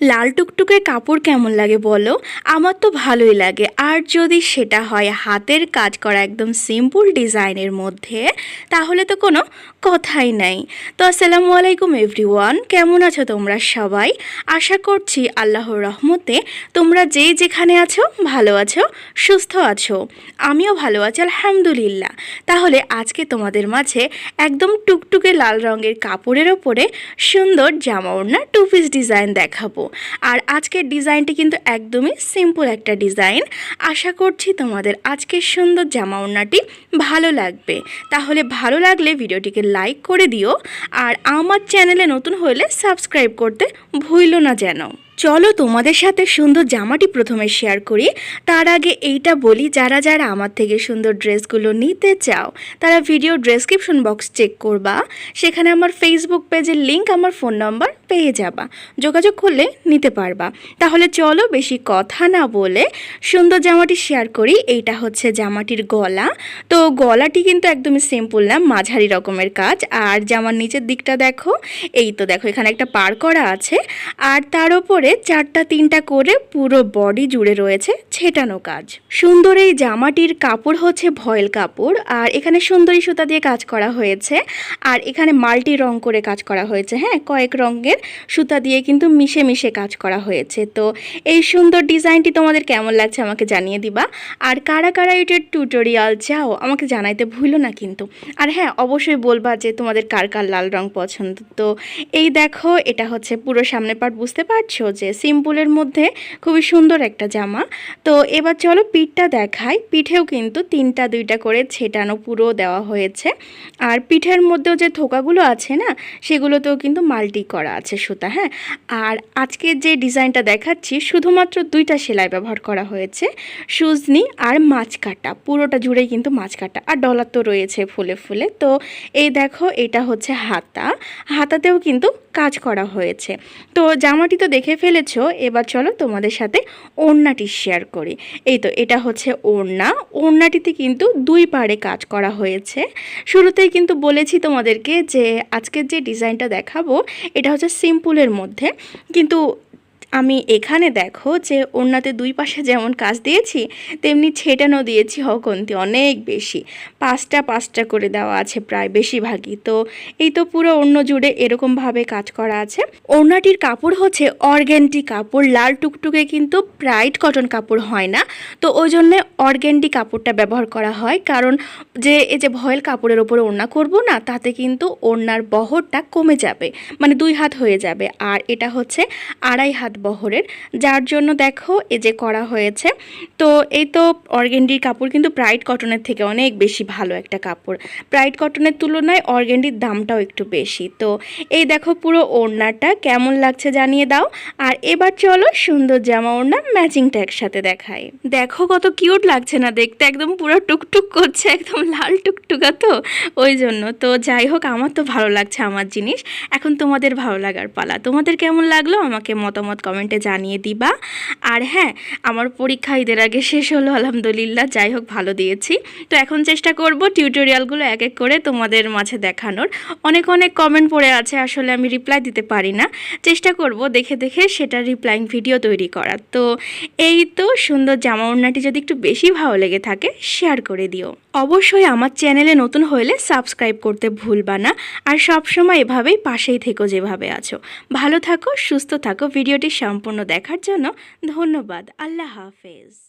লাল টুকটুকে কাপড় কেমন লাগে বলো? আমার তো ভালোই লাগে। আর যদি সেটা হয় হাতের কাজ করা একদম সিম্পল ডিজাইনের মধ্যে, তাহলে তো কোনো কথাই নাই। তো আসসালামু আলাইকুম এভরিওয়ান, কেমন আছো তোমরা সবাই? আশা করছি আল্লাহর রহমতে তোমরা যে যেখানে আছো ভালো আছো, সুস্থ আছো। আমিও ভালো আছি, আলহামদুলিল্লাহ। তাহলে আজকে তোমাদের মাঝে একদম টুকটুকে লাল রঙের কাপড়ের ওপরে সুন্দর জামা ওড়না টু পিস ডিজাইন দেখাবো। আর আজকের ডিজাইনটি কিন্তু একদমই সিম্পল একটা ডিজাইন। আশা করছি তোমাদের আজকের সুন্দর জামা ওড়নাটি ভালো লাগবে। তাহলে ভালো লাগলে ভিডিওটিকে লাইক করে দিও। আর আমার চ্যানেলে নতুন হলে সাবস্ক্রাইব করতে ভুলো না যেন। চলো তোমাদের সাথে সুন্দর জামাটি প্রথমে শেয়ার করি। তার আগে এইটা বলি, যারা যারা আমার থেকে সুন্দর ড্রেসগুলো নিতে চাও, তারা ভিডিও ডেসক্রিপশন বক্স চেক করবা। সেখানে আমার ফেসবুক পেজের লিংক আমার ফোন নাম্বার পেয়ে যাবা। যোগাযোগ করলে নিতে পারবা। তাহলে চলো বেশি কথা না বলে সুন্দর জামাটি শেয়ার করি। এইটা হচ্ছে জামাটির গলা। তো গলাটি কিন্তু একদমই সিম্পল না, মাঝারি রকমের কাজ। আর জামার নিচের দিকটা দেখো, এই তো দেখো, এখানে একটা পার করা আছে। আর তার উপরে চারটা তিনটা করে পুরো বডি জুড়ে রয়েছে ছেটানো কাজ। সুন্দর এই জামাটির কাপড় হচ্ছে ভয়েল কাপড়, আর এখানে সুন্দরী সুতা দিয়ে কাজ করা হয়েছে, আর এখানে মাল্টি রং করে কাজ করা হয়েছে হ্যাঁ কয়েক রঙের সুতা দিয়ে কিন্তু মিশে মিশে কাজ করা হয়েছে। তো এই সুন্দর ডিজাইনটি তোমাদের কেমন লাগছে আমাকে জানিয়ে দিবা, আর কারা কারা এটার টিউটোরিয়াল চাও আমাকে জানাইতে ভুলো না কিন্তু। আর হ্যাঁ অবশ্যই বলবা যে তোমাদের কার কার লাল রং পছন্দ। তো এই দেখো, এটা হচ্ছে পুরো সামনের পার্ট বুঝতে পারছ? যে সিম্পলের মধ্যে খুবই সুন্দর একটা জামা। তো এবার চলো পিঠটা দেখাই। পিঠেও কিন্তু তিনটা দুইটা করে ছেটানো পুরো দেওয়া হয়েছে। আর পিঠের মধ্যেও যে থোকাগুলো আছে না, সেগুলোতেও কিন্তু মাল্টি করা আছে সুতা হ্যাঁ? আর আজকে যে ডিজাইনটা দেখাচ্ছি, শুধুমাত্র দুইটা সেলাই ব্যবহার করা হয়েছে। সুজনি আর মাছ কাটা পুরোটা জুড়েই কিন্তু মাছ কাটা আর ডলার তো রয়েছে ফুলে ফুলে। তো এই দেখো, এটা হচ্ছে হাতা। হাতাতেও কিন্তু কাজ করা হয়েছে। তো জামাটি তো দেখে ফেলেছো, এবার চলো তোমাদের সাথে ওড়নাটি শেয়ার করি। এই তো, এটা হচ্ছে ওড়না। ওড়নাটিতে কিন্তু দুই পাড়ে কাজ করা হয়েছে। শুরুতেই কিন্তু বলেছি তোমাদেরকে যে আজকের যে ডিজাইনটা দেখাবো, এটা হচ্ছে সিম্পলের মধ্যে। কিন্তু আমি এখানে দেখো যে ওড়নাতে দুই পাশে যেমন কাজ দিয়েছি, তেমনি ছেটানো দিয়েছি হকন্তি অনেক বেশি। পাঁচটা পাঁচটা করে দেওয়া আছে প্রায় বেশিরভাগই। তো এই তো পুরো অন্য জুড়ে এরকমভাবে কাজ করা আছে। ওড়নাটির কাপড় হচ্ছে অর্গ্যান্টি কাপড়। লাল টুকটুকে কিন্তু ব্রাইট কটন কাপড় হয় না। তো ওই জন্যে অর্গ্যান্টি কাপড়টা ব্যবহার করা হয়। কারণ যে, এই যে ভয়েল কাপড়ের ওপরে ওড়না করব না, তাতে কিন্তু ওড়নার বহরটা কমে যাবে। মানে দুই হাত হয়ে যাবে। আর এটা হচ্ছে আড়াই হাত বহরের, যার জন্য দেখো এই যে করা হয়েছে। তো এই তো অর্গেন্ডির কাপড় কিন্তু ব্রাইট কটনের থেকে অনেক বেশি ভালো একটা কাপড়। ব্রাইট কটনের তুলনায় অর্গেন্ডির দামটাও একটু বেশি। তো এই দেখো পুরো ওড়নাটা, কেমন লাগছে জানিয়ে দাও। আর এবার চলো সুন্দর জামা ওড়না ম্যাচিংটা একসাথে দেখাই। দেখো কত কিউট লাগছে না দেখতে, একদম পুরো টুকটুক করছে, একদম লাল টুকটুকা তো। ওই জন্য তো যাই হোক, আমার তো ভালো লাগছে আমার জিনিস। এখন তোমাদের ভালো লাগার পালা। তোমাদের কেমন লাগল? আমাকে মতামত কমেন্টে জানিয়ে দিবা। আর হ্যাঁ আমার পরীক্ষা ঈদের আগে শেষ হলো, আলহামদুলিল্লাহ, যাই হোক, ভালো দিয়েছি। তো এখন চেষ্টা করব টিউটোরিয়ালগুলো এক এক করে তোমাদের মাঝে দেখানোর। অনেক অনেক কমেন্ট পড়ে আছে, আসলে আমি রিপ্লাই দিতে পারি না। চেষ্টা করব দেখে দেখে সেটা রিপ্লাইং ভিডিও তৈরি করার। তো এই তো সুন্দর জামা ওড়নাটি যদি একটু বেশি ভালো লেগে থাকে শেয়ার করে দিও। অবশ্যই আমার চ্যানেলে নতুন হলে সাবস্ক্রাইব করতে ভুলবা না। আর সবসময় এভাবেই পাশেই থেকো যেভাবে আছো। ভালো থাকো, সুস্থ থাকো ভিডিওটি সম্পূর্ণ দেখার জন্য ধন্যবাদ। আল্লাহ হাফেজ।